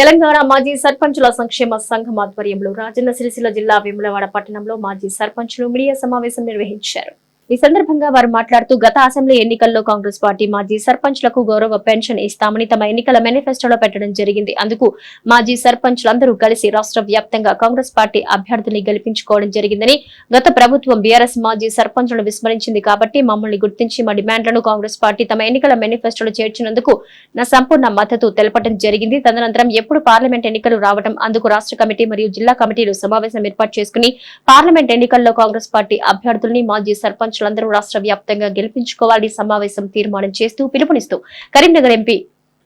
తెలంగాణ మాజీ సర్పంచుల సంక్షేమ సంఘం ఆధ్వర్యంలో రాజన్న సిరిసిల్ల జిల్లా వేములవాడ పట్టణంలో మాజీ సర్పంచులు మీడియా సమావేశం నిర్వహించారు. ఈ సందర్భంగా వారు మాట్లాడుతూ గత అసెంబ్లీ ఎన్నికల్లో కాంగ్రెస్ పార్టీ మాజీ సర్పంచ్లకు గౌరవ పెన్షన్ ఇస్తామని తమ ఎన్నికల మేనిఫెస్టోలో పెట్టడం జరిగింది. అందుకు మాజీ సర్పంచ్లందరూ కలిసి రాష్ట్ర వ్యాప్తంగా కాంగ్రెస్ పార్టీ అభ్యర్థుల్ని గెలిపించుకోవడం జరిగిందని గత ప్రభుత్వం బీఆర్ఎస్ మాజీ సర్పంచ్లను విస్మరించింది కాబట్టి మమ్మల్ని గుర్తించి మా డిమాండ్లను కాంగ్రెస్ పార్టీ తమ ఎన్నికల మేనిఫెస్టోలో చేర్చినందుకు నా సంపూర్ణ మద్దతు తెలపడం జరిగింది. తదనంతరం ఎప్పుడు పార్లమెంట్ ఎన్నికలు రావడం అందుకు రాష్ట్ర కమిటీ మరియు జిల్లా కమిటీలు సమావేశం ఏర్పాటు చేసుకుని పార్లమెంట్ ఎన్నికల్లో కాంగ్రెస్ పార్టీ అభ్యర్థుల్ని మాజీ సర్పంచ్ సర్పంచులందరూ రాష్ట్ర వ్యాప్తంగా గెలిపించుకోవాలని సమావేశం తీర్మానం చేస్తూ పిలుపునిస్తూ కరీంనగర్ ఎంపీ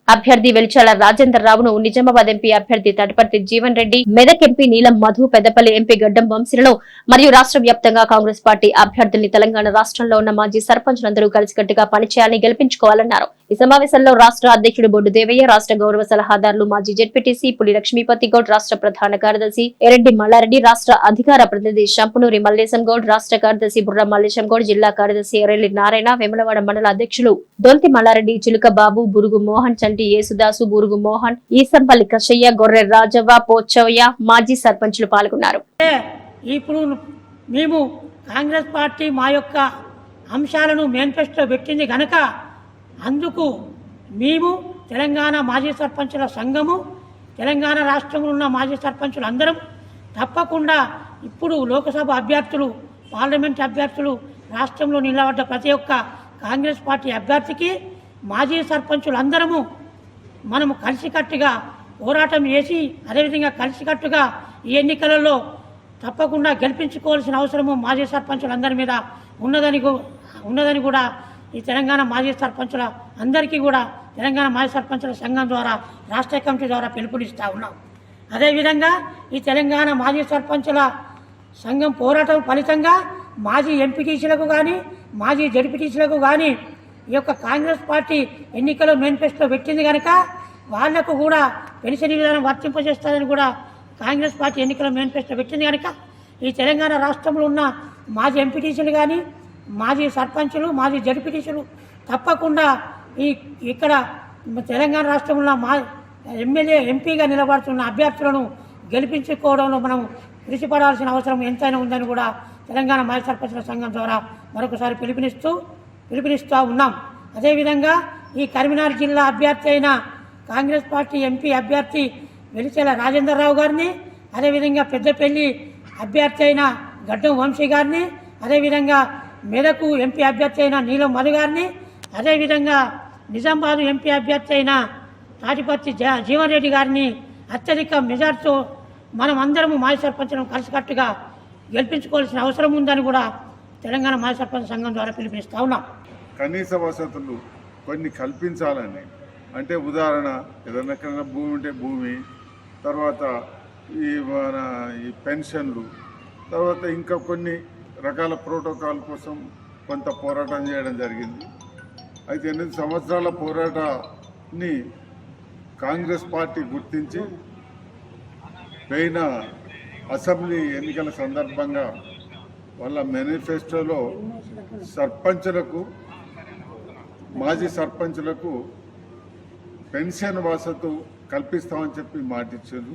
అభ్యర్థి వెలిచాల రాజేందర్ రావును నిజామాబాద్ ఎంపీ అభ్యర్థి తటపర్తి జీవన్ రెడ్డి మెదక్ ఎంపీ నీలం మధు పెద్దపల్లి ఎంపీ గడ్డం వంశీలను మరియు రాష్ట్ర వ్యాప్తంగా కాంగ్రెస్ పార్టీ అభ్యర్థుల్ని తెలంగాణ రాష్ట్రంలో ఉన్న మాజీ సర్పంచ్లందరూ కలిసికట్టుగా పనిచేయాలని గెలిపించుకోవాలన్నారు. ఈ సమావేశంలో రాష్ట్ర అధ్యక్షుడు బొడ్డు దేవయ్య రాష్ట్ర గౌరవ సలహాదారులు మాజీ జడ్పీటీసీ పులి లక్ష్మీపతి గౌడ్ రాష్ట్ర ప్రధాన కార్యదర్శి ఎరెడ్డి మల్లారెడ్డి రాష్ట్ర అధికార ప్రతినిధి శంపునూరి మల్లేశం గౌడ్ రాష్ట్ర కార్యదర్శి బుర్ర మల్లేశం గౌడ్ జిల్లా కార్యదర్శి ఎర్రెల్లి నారాయణ వేములవాడ మండల అధ్యక్షులు దొంతి మల్లారెడ్డి చిలుక బాబు బురుగు మోహన్ చంటి యేసుదాసు బురుగు మోహన్ ఈసంపల్లి కషయ్య గొర్రె రాజవ్వ పోచవయ్య మాజీ సర్పంచులు పాల్గొన్నారు. ఇప్పుడు మేము కాంగ్రెస్ పార్టీ మా యొక్క అంశాలను మేనిఫెస్టో పెట్టింది కనుక అందుకు మేము తెలంగాణ మాజీ సర్పంచుల సంఘము తెలంగాణ రాష్ట్రంలో ఉన్న మాజీ సర్పంచులు అందరం తప్పకుండా ఇప్పుడు లోకసభ అభ్యర్థులు పార్లమెంట్ అభ్యర్థులు రాష్ట్రంలో నిలబడ్డ ప్రతి ఒక్క కాంగ్రెస్ పార్టీ అభ్యర్థికి మాజీ సర్పంచులు అందరము మనము కలిసికట్టుగా పోరాటం చేసి అదేవిధంగా కలిసికట్టుగా ఈ ఎన్నికలలో తప్పకుండా గెలిపించుకోవాల్సిన అవసరము మాజీ సర్పంచులందరి మీద ఉన్నదని ఉన్నదని కూడా ఈ తెలంగాణ మాజీ సర్పంచుల అందరికీ కూడా తెలంగాణ మాజీ సర్పంచుల సంఘం ద్వారా రాష్ట్ర కమిటీ ద్వారా పిలుపునిస్తూ ఉన్నాం. అదేవిధంగా ఈ తెలంగాణ మాజీ సర్పంచుల సంఘం పోరాటం ఫలితంగా మాజీ ఎంపీటీసీలకు కానీ మాజీ జడ్పీటీసీలకు కానీ ఈ యొక్క కాంగ్రెస్ పార్టీ ఎన్నికల మేనిఫెస్టో పెట్టింది కనుక వాళ్ళకు కూడా పెన్షన్ విధానం వర్తింపజేస్తారని కూడా కాంగ్రెస్ పార్టీ ఎన్నికల మేనిఫెస్టో పెట్టింది కనుక ఈ తెలంగాణ రాష్ట్రంలో ఉన్న మాజీ ఎంపీటీసీలు కానీ మాజీ సర్పంచులు మాజీ జడ్పీటీసీలు తప్పకుండా ఈ ఇక్కడ తెలంగాణ రాష్ట్రంలో మా ఎమ్మెల్యే ఎంపీగా నిలబడుతున్న అభ్యర్థులను గెలిపించుకోవడంలో మనం కృషిపడాల్సిన అవసరం ఎంతైనా ఉందని కూడా తెలంగాణ మాజీ సర్పంచుల సంఘం ద్వారా మరొకసారి పిలుపునిస్తూ పిలుపునిస్తూ ఉన్నాం. అదేవిధంగా ఈ కరీంనగర్ జిల్లా అభ్యర్థి అయిన కాంగ్రెస్ పార్టీ ఎంపీ అభ్యర్థి వెలిచెల రాజేందర్ రావు గారిని అదేవిధంగా పెద్దపల్లి అభ్యర్థి అయిన గడ్డం వంశీ గారిని అదేవిధంగా మెదకు ఎంపీ అభ్యర్థి అయిన నీలం మధు గారిని అదేవిధంగా నిజామాబాద్ ఎంపీ అభ్యర్థి అయిన తాటిపత్తి జ- జీవన్ రెడ్డి గారిని అత్యధిక మెజార్టీతో మనం అందరము మాజీ సర్పంచ్ను కలిసికట్టుగా గెలిపించుకోవాల్సిన అవసరం ఉందని కూడా తెలంగాణ మాజీ సర్పంచ్ సంఘం ద్వారా పిలుపునిస్తా ఉన్నాం. కనీస వసతులు కొన్ని కల్పించాలని అంటే ఉదాహరణ ఏదైనా భూమి ఉంటే భూమి తర్వాత ఈ మన ఈ పెన్షన్లు తర్వాత ఇంకా కొన్ని రకాల ప్రోటోకాల్ కోసం కొంత పోరాటం చేయడం జరిగింది. అయితే ఎనిమిది సంవత్సరాల పోరాటాన్ని కాంగ్రెస్ పార్టీ గుర్తించి పోయిన అసెంబ్లీ ఎన్నికల సందర్భంగా వాళ్ళ మేనిఫెస్టోలో సర్పంచులకు మాజీ సర్పంచులకు పెన్షన్ వసతు కల్పిస్తామని చెప్పి మాటిచ్చారు.